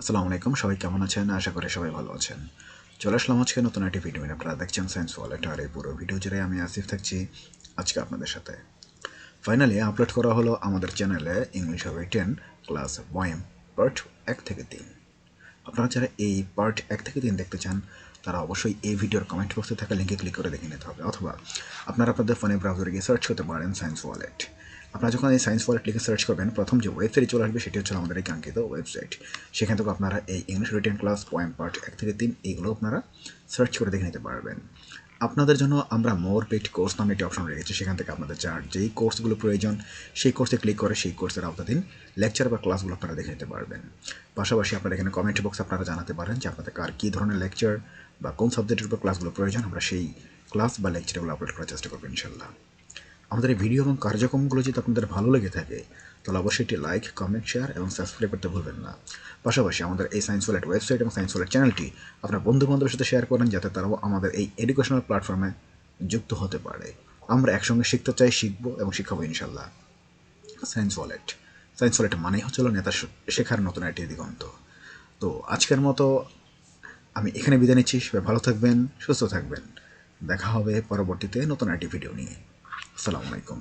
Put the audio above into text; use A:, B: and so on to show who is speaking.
A: আসসালামু আলাইকুম, সবাই কেমন আছেন? আশা করি সবাই ভালো আছেন। চলে আসলাম আজকে নতুন একটি ভিডিও আপনারা দেখছেন সায়েন্স ওয়ালেট আর এই পুরো ভিডিও জুড়ে আমি আসিফ থাকছি আজকে আপনাদের সাথে। ফাইনালি আপলোড করা হলো আমাদের চ্যানেলে ইংলিশ হবে টেন ক্লাস বয়েম পার্ট এক থেকে তিন। আপনারা যারা এই পার্ট এক থেকে তিন দেখতে চান, তারা অবশ্যই এই ভিডিওর কমেন্ট বক্সে থাকা লিঙ্কে ক্লিক করে দেখে নিতে হবে। অথবা আপনারা আপনাদের ফোনে ব্রাউজারে গিয়ে সার্চ করতে পারেন সায়েন্স ওয়ালেট আপনারা যখন এই সায়েন্স ওয়ালেট লিখে সার্চ করবেন, প্রথম যে ওয়েবসাইট চলে আসবে সেটি হচ্ছে আমাদের এই কাঙ্ক্ষিত ওয়েবসাইট সেখান থেকে আপনারা এই English written class point part এক থেকে তিন, এইগুলো আপনারা সার্চ করে দেখে নিতে পারবেন। আপনাদের জন্য আমরা মোর পেড কোর্স নামে একটি অপশন রেখেছি, সেখান থেকে আপনাদের যার যেই কোর্সগুলো প্রয়োজন, সেই কোর্সে ক্লিক করে সেই কোর্সের আওতাধীন লেকচার বা ক্লাসগুলো আপনারা দেখে নিতে পারবেন। পাশাপাশি আপনারা এখানে কমেন্ট বক্স আপনারা জানাতে পারেন যে আপনাদের কার কী ধরনের লেকচার বা কোন সাবজেক্টের উপর ক্লাসগুলো প্রয়োজন, আমরা সেই ক্লাস বা লেকচারগুলো আপলোড করার চেষ্টা করব ইনশাল্লাহ আমাদের এই ভিডিও এবং কার্যক্রমগুলো যদি আপনাদের ভালো লেগে থাকে, তাহলে অবশ্যই একটি লাইক কমেন্ট শেয়ার এবং সাবস্ক্রাইব করতে ভুলবেন না। পাশাপাশি আমাদের এই সায়েন্স ওয়ালেট ওয়েবসাইট এবং সায়েন্স ওয়ালেট চ্যানেলটি আপনার বন্ধু বান্ধবের সাথে শেয়ার করেন, যাতে তারাও আমাদের এই এডুকেশনাল প্ল্যাটফর্মে যুক্ত হতে পারে। আমরা একসঙ্গে শিখতে চাই, শিখব এবং শিখাবো ইনশাল্লাহ সায়েন্স ওয়ালেট সায়েন্স ওয়ালেট মানেই হচ্ছিল নেতা শেখার নতুন একটি দিগন্ত। তো আজকের মতো আমি এখানে বিদায় নিচ্ছি। সবাই ভালো থাকবেন, সুস্থ থাকবেন। দেখা হবে পরবর্তীতে নতুন একটি ভিডিও নিয়ে। আসসালামু আলাইকুম